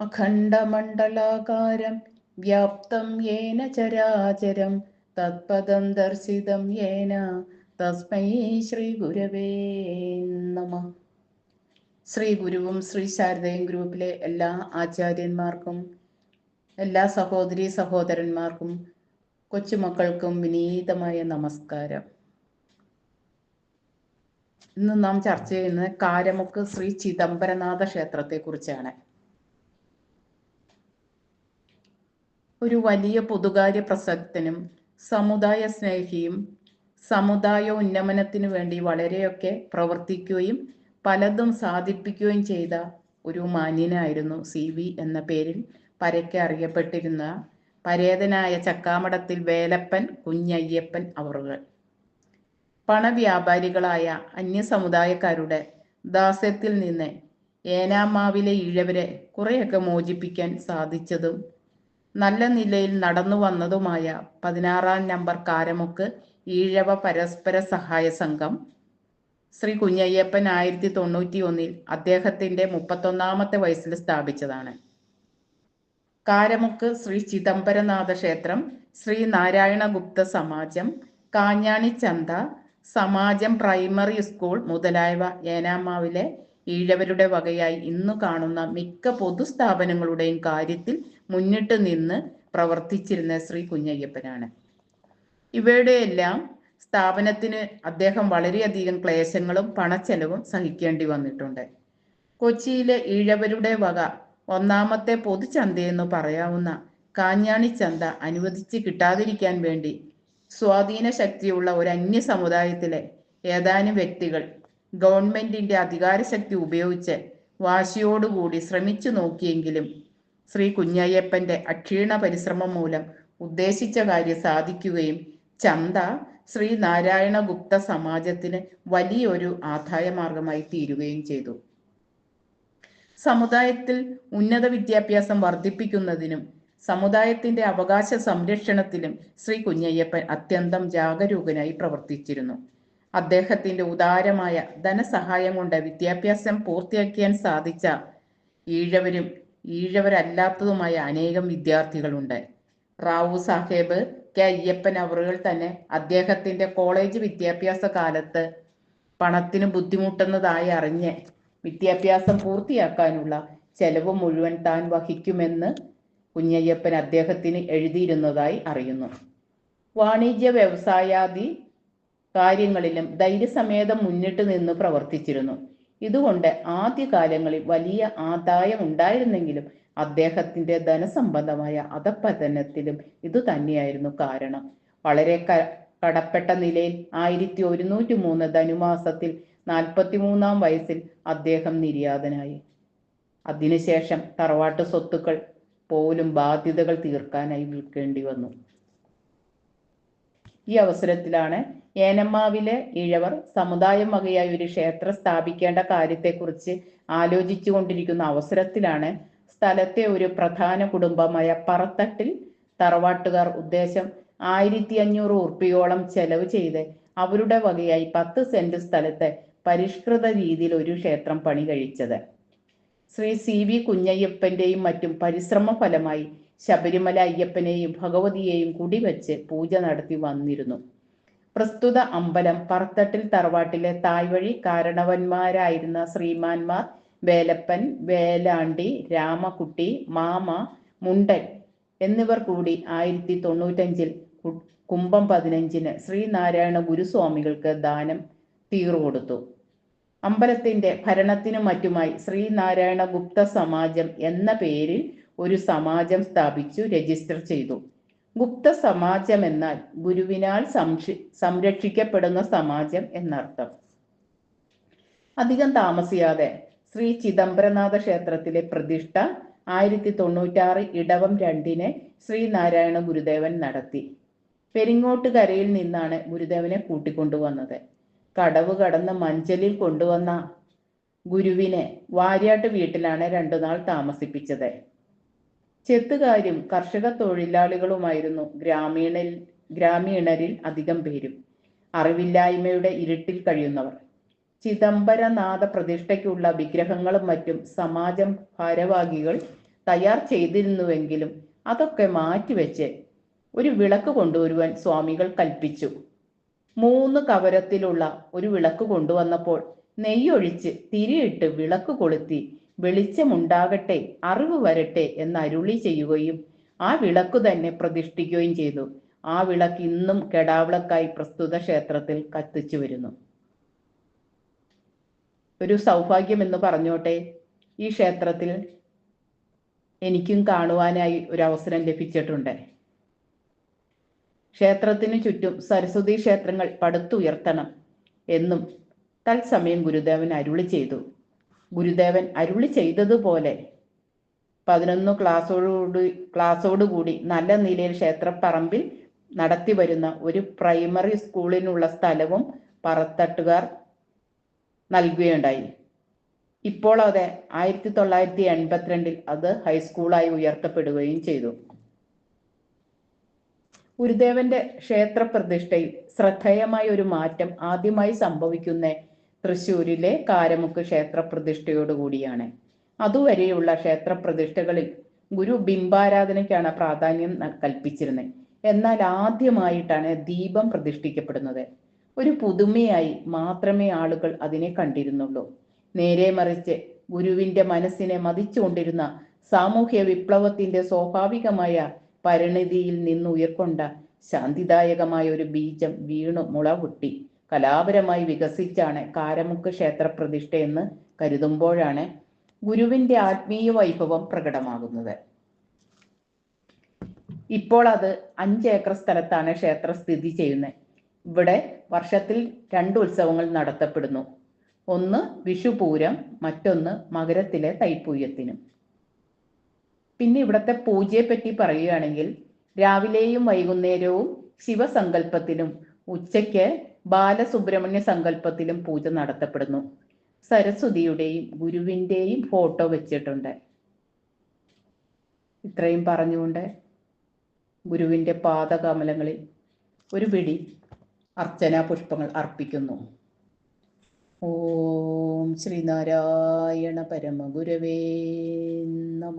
അഖണ്ഡമണ്ഡലാകാരം വ്യാപ്തം യേന ചരാചരം തത്പദം ദർശിതം യേന തസ്മൈ ശ്രീ ഗുരവേ നമ. ശ്രീ ഗുരുവും ശ്രീ ശാരദയും ഗ്രൂപ്പിലെ എല്ലാ ആചാര്യന്മാർക്കും എല്ലാ സഹോദരി സഹോദരന്മാർക്കും കൊച്ചുമക്കൾക്കും വിനീതമായ നമസ്കാരം. ഇന്ന് നാം ചർച്ച ചെയ്യുന്നത് കാരമുക്ക് ശ്രീ ചിദംബരനാഥ ക്ഷേത്രത്തെ കുറിച്ചാണ്. ഒരു വലിയ പൊതുകാര്യ പ്രസക്തനും സമുദായ സ്നേഹിയും സമുദായ ഉന്നമനത്തിനു വേണ്ടി വളരെയൊക്കെ പ്രവർത്തിക്കുകയും പലതും സാധിപ്പിക്കുകയും ചെയ്ത ഒരു മാന്യനായിരുന്നു സി വി എന്ന പേരിൽ പരക്കെ അറിയപ്പെട്ടിരുന്ന പരേതനായ ചക്കാമടത്തിൽ വേലപ്പൻ കുഞ്ഞയ്യപ്പൻ അവറുകൾ. പണവ്യാപാരികളായ അന്യസമുദായക്കാരുടെ ദാസ്യത്തിൽ നിന്ന് ഏനാമാവിലെ ഇഴവരെ കുറെയൊക്കെ മോചിപ്പിക്കാൻ സാധിച്ചതും നല്ല നിലയിൽ നടന്നു വന്നതുമായ പതിനാറാം നമ്പർ കാരമുക്ക് ഈഴവ പരസ്പര സഹായ സംഘം. ശ്രീ കുഞ്ഞയ്യപ്പൻ ആയിരത്തി തൊണ്ണൂറ്റി ഒന്നിൽ അദ്ദേഹത്തിന്റെ മുപ്പത്തൊന്നാമത്തെ വയസ്സിൽ സ്ഥാപിച്ചതാണ്. കാരമുക്ക് ശ്രീ ചിദംബരനാഥ ക്ഷേത്രം ശ്രീ നാരായണഗുപ്ത സമാജം കാഞ്ഞാണി ചന്ത സമാജം പ്രൈമറി സ്കൂൾ മുതലായവ ഏനാമാവിലെ ഈഴവരുടെ വകയായി ഇന്ന് കാണുന്ന മിക്ക പൊതുസ്ഥാപനങ്ങളുടെയും കാര്യത്തിൽ മുന്നിട്ട് നിന്ന് പ്രവർത്തിച്ചിരുന്ന ശ്രീ കുഞ്ഞയ്യപ്പനാണ്. ഇവയുടെയെല്ലാം സ്ഥാപനത്തിന് അദ്ദേഹം വളരെയധികം ക്ലേശങ്ങളും പണച്ചെലവും സഹിക്കേണ്ടി വന്നിട്ടുണ്ട്. കൊച്ചിയിലെ ഈഴവരുടെ വക ഒന്നാമത്തെ പൊതുചന്തയെന്ന് പറയാവുന്ന കാഞ്ഞാണി ചന്ത അനുവദിച്ച് കിട്ടാതിരിക്കാൻ വേണ്ടി സ്വാധീന ശക്തിയുള്ള ഒരു അന്യ സമുദായത്തിലെ ഏതാനും വ്യക്തികൾ ഗവൺമെന്റിന്റെ അധികാരശക്തി ഉപയോഗിച്ച് വാശിയോടുകൂടി ശ്രമിച്ചു നോക്കിയെങ്കിലും ശ്രീ കുഞ്ഞയ്യപ്പന്റെ അക്ഷീണ പരിശ്രമം മൂലം ഉദ്ദേശിച്ച കാര്യം സാധിക്കുകയും ചന്ത ശ്രീ നാരായണ ഗുപ്ത സമാജത്തിന് വലിയൊരു ആദായ മാർഗമായി തീരുകയും ചെയ്തു. സമുദായത്തിൽ ഉന്നത വിദ്യാഭ്യാസം വർദ്ധിപ്പിക്കുന്നതിനും സമുദായത്തിന്റെ അവകാശ സംരക്ഷണത്തിലും ശ്രീ കുഞ്ഞയ്യപ്പൻ അത്യന്തം ജാഗരൂകനായി പ്രവർത്തിച്ചിരുന്നു. അദ്ദേഹത്തിന്റെ ഉദാരമായ ധനസഹായം കൊണ്ട് വിദ്യാഭ്യാസം പൂർത്തിയാക്കിയാൻ സാധിച്ച ഈഴവരും ഈഴവരല്ലാത്തതുമായ അനേകം വിദ്യാർത്ഥികളുണ്ട്. റാവു സാഹേബ് കെ അയ്യപ്പൻ അവറുകൾ തന്നെ അദ്ദേഹത്തിന്റെ കോളേജ് വിദ്യാഭ്യാസ കാലത്ത് പണത്തിന് ബുദ്ധിമുട്ടുന്നതായി അറിഞ്ഞ് വിദ്യാഭ്യാസം പൂർത്തിയാക്കാനുള്ള ചെലവ് മുഴുവൻ താൻ വഹിക്കുമെന്ന് കുഞ്ഞയ്യപ്പൻ അദ്ദേഹത്തിന് എഴുതിയിരുന്നതായി അറിയുന്നു. വാണിജ്യ വ്യവസായാദി കാര്യങ്ങളിലും ധൈര്യസമേതം മുന്നിട്ട് നിന്ന് പ്രവർത്തിച്ചിരുന്നു. ഇതുകൊണ്ട് ആദ്യകാലങ്ങളിൽ വലിയ ആദായം ഉണ്ടായിരുന്നെങ്കിലും അദ്ദേഹത്തിന്റെ ധനസംബന്ധമായ അധപ്പതനത്തിലും ഇത് തന്നെയായിരുന്നു കാരണം. വളരെ കടപ്പെട്ട നിലയിൽ ആയിരത്തി ഒരുന്നൂറ്റി മൂന്ന് ധനുമാസത്തിൽ നാൽപ്പത്തിമൂന്നാം വയസ്സിൽ അദ്ദേഹം നിര്യാതനായി. അതിനുശേഷം തറവാട്ട് സ്വത്തുക്കൾ പോലും ബാധ്യതകൾ തീർക്കാനായി വിൽക്കേണ്ടി വന്നു. ഈ അവസരത്തിലാണ് ഏനമ്മാവിലെ ഇഴവർ സമുദായം വകയായി ഒരു ക്ഷേത്രം സ്ഥാപിക്കേണ്ട കാര്യത്തെക്കുറിച്ച് ആലോചിച്ചു കൊണ്ടിരിക്കുന്ന അവസരത്തിലാണ് സ്ഥലത്തെ ഒരു പ്രധാന കുടുംബമായ പറത്തട്ടിൽ തറവാട്ടുകാർ ഉദ്ദേശം ആയിരത്തി അഞ്ഞൂറ് ഉറുപ്പിയോളം ചെലവ് ചെയ്ത് അവരുടെ വകയായി പത്ത് സെന്റ് സ്ഥലത്തെ പരിഷ്കൃത രീതിയിൽ ഒരു ക്ഷേത്രം പണി കഴിച്ചത് ശ്രീ സി വി കുഞ്ഞയ്യപ്പന്റെയും മറ്റും പരിശ്രമ ഫലമായി ശബരിമല അയ്യപ്പനെയും ഭഗവതിയെയും കുടിവെച്ച് പൂജ നടത്തി വന്നിരുന്നു. പ്രസ്തുത അമ്പലം പറത്തട്ടിൽ തറവാട്ടിലെ തായ്വഴി കാരണവന്മാരായിരുന്ന ശ്രീമാന്മാർ വേലപ്പൻ വേലാണ്ടി രാമകുട്ടി മാമ മുണ്ടൻ എന്നിവർ കൂടി ആയിരത്തി തൊണ്ണൂറ്റഞ്ചിൽ കുംഭം പതിനഞ്ചിന് ശ്രീനാരായണ ഗുരുസ്വാമികൾക്ക് ദാനം തീർകൊടുത്തു. അമ്പലത്തിന്റെ ഭരണത്തിനു മറ്റുമായി ശ്രീനാരായണ ഗുപ്ത സമാജം എന്ന പേരിൽ ഒരു സമാജം സ്ഥാപിച്ചു രജിസ്റ്റർ ചെയ്തു. ഗുപ്ത സമാജം എന്നാൽ ഗുരുവിനാൽ സംരക്ഷിക്കപ്പെടുന്ന സമാജം എന്നർത്ഥം. അധികം താമസിയാതെ ശ്രീ ചിദംബരനാഥ ക്ഷേത്രത്തിലെ പ്രതിഷ്ഠ ആയിരത്തി തൊണ്ണൂറ്റാറ് ഇടവം രണ്ടിന് ശ്രീനാരായണ ഗുരുദേവൻ നടത്തി. പെരിങ്ങോട്ട് കരയിൽ നിന്നാണ് ഗുരുദേവനെ കൂട്ടിക്കൊണ്ടുവന്നത്. കടവ് കടന്ന് മഞ്ചലിൽ കൊണ്ടുവന്ന ഗുരുവിനെ വാര്യാട്ട് വീട്ടിലാണ് രണ്ടു നാൾ താമസിപ്പിച്ചത്. ചെത്തുകാരും കർഷക തൊഴിലാളികളുമായിരുന്നു ഗ്രാമീണ ഗ്രാമീണരിൽ അധികം പേരും. അറിവില്ലായ്മയുടെ ഇരുട്ടിൽ കഴിയുന്നവർ. ചിദംബരനാഥ പ്രതിഷ്ഠയ്ക്കുള്ള വിഗ്രഹങ്ങളും മറ്റും സമാജം ഭാരവാഹികൾ തയ്യാർ ചെയ്തിരുന്നുവെങ്കിലും അതൊക്കെ മാറ്റിവെച്ച് ഒരു വിളക്ക് കൊണ്ടുവരുവാൻ സ്വാമികൾ കൽപ്പിച്ചു. മൂന്ന് കവരത്തിലുള്ള ഒരു വിളക്ക് കൊണ്ടുവന്നപ്പോൾ നെയ്യൊഴിച്ച് തിരിയിട്ട് വിളക്ക് കൊളുത്തി വെളിച്ചമുണ്ടാകട്ടെ അറിവ് വരട്ടെ എന്ന് അരുളി ചെയ്യുകയും ആ വിളക്ക് തന്നെ പ്രതിഷ്ഠിക്കുകയും ചെയ്തു. ആ വിളക്ക് ഇന്നും കെടാവിളക്കായി പ്രസ്തുത ക്ഷേത്രത്തിൽ കത്തിച്ചു വരുന്നു. ഒരു സൗഭാഗ്യം എന്ന് പറഞ്ഞോട്ടെ ഈ ക്ഷേത്രത്തിൽ എനിക്കും കാണുവാനായി ഒരു അവസരം ലഭിച്ചിട്ടുണ്ട്. ക്ഷേത്രത്തിനു ചുറ്റും സരസ്വതി ക്ഷേത്രങ്ങൾ പടുത്തുയർത്തണം എന്നും തത്സമയം ഗുരുദേവൻ അരുളി ചെയ്തു. ഗുരുദേവൻ അരുളി ചെയ്തതുപോലെ പതിനൊന്ന് ക്ലാസ്സോടുകൂടി ക്ലാസ്സോടുകൂടി നല്ല നിലയിൽ ക്ഷേത്രപ്പറമ്പിൽ നടത്തി വരുന്ന ഒരു പ്രൈമറി സ്കൂളിനുള്ള സ്ഥലവും പറത്തട്ടുകാർ നൽകുകയുണ്ടായി. ഇപ്പോൾ അതെ ആയിരത്തി തൊള്ളായിരത്തി എൺപത്തിരണ്ടിൽ അത് ഹൈസ്കൂളായി ഉയർത്തപ്പെടുകയും ചെയ്തു. ഗുരുദേവന്റെ ക്ഷേത്ര പ്രതിഷ്ഠയിൽ ശ്രദ്ധേയമായ ഒരു മാറ്റം ആദ്യമായി സംഭവിക്കുന്ന തൃശ്ശൂരിലെ കാരമുക്ക് ക്ഷേത്ര പ്രതിഷ്ഠയോടുകൂടിയാണ് അതുവരെയുള്ള ക്ഷേത്ര പ്രതിഷ്ഠകളിൽ ഗുരു ബിംബാരാധനയ്ക്കാണ് പ്രാധാന്യം കൽപ്പിച്ചിരുന്നത്. എന്നാൽ ആദ്യമായിട്ടാണ് ദീപം പ്രതിഷ്ഠിക്കപ്പെടുന്നത്. ഒരു പുതുമയായി മാത്രമേ ആളുകൾ അതിനെ കണ്ടിരുന്നുള്ളൂ. നേരെ മറിച്ച് ഗുരുവിന്റെ മനസ്സിനെ മതിച്ചുകൊണ്ടിരുന്ന സാമൂഹ്യ വിപ്ലവത്തിന്റെ സ്വാഭാവികമായ പരിണിതിയിൽ നിന്നുയർക്കൊണ്ട ശാന്തിദായകമായ ഒരു ബീജം വീണു മുളവുട്ടി കലാപരമായി വികസിച്ചാണ് കാരമുക്ക് ക്ഷേത്ര പ്രതിഷ്ഠ എന്ന് കരുതുമ്പോഴാണ് ഗുരുവിന്റെ ആത്മീയ വൈഭവം പ്രകടമാകുന്നത്. ഇപ്പോൾ അത് അഞ്ചേക്കർ സ്ഥലത്താണ് ക്ഷേത്രം സ്ഥിതി ചെയ്യുന്നത്. ഇവിടെ വർഷത്തിൽ രണ്ട് ഉത്സവങ്ങൾ നടത്തപ്പെടുന്നു. ഒന്ന് വിഷുപൂരം മറ്റൊന്ന് മകരത്തിലെ തൈപ്പൂയത്തിനും പിന്നെ ഇവിടുത്തെ പൂജയെ പറ്റി പറയുകയാണെങ്കിൽ രാവിലെയും വൈകുന്നേരവും ശിവസങ്കല്പത്തിലും ഉച്ചയ്ക്ക് ബാലസുബ്രഹ്മണ്യ സങ്കല്പത്തിലും പൂജ നടത്തപ്പെടുന്നു. സരസ്വതിയുടെയും ഗുരുവിന്റെയും ഫോട്ടോ വെച്ചിട്ടുണ്ട്. ഇത്രയും പറഞ്ഞുകൊണ്ട് ഗുരുവിന്റെ പാദകമലങ്ങളിൽ ഒരു പിടി അർച്ചനാ പുഷ്പങ്ങൾ അർപ്പിക്കുന്നു. ഓം ശ്രീനാരായണ പരമഗുരവേ നമ.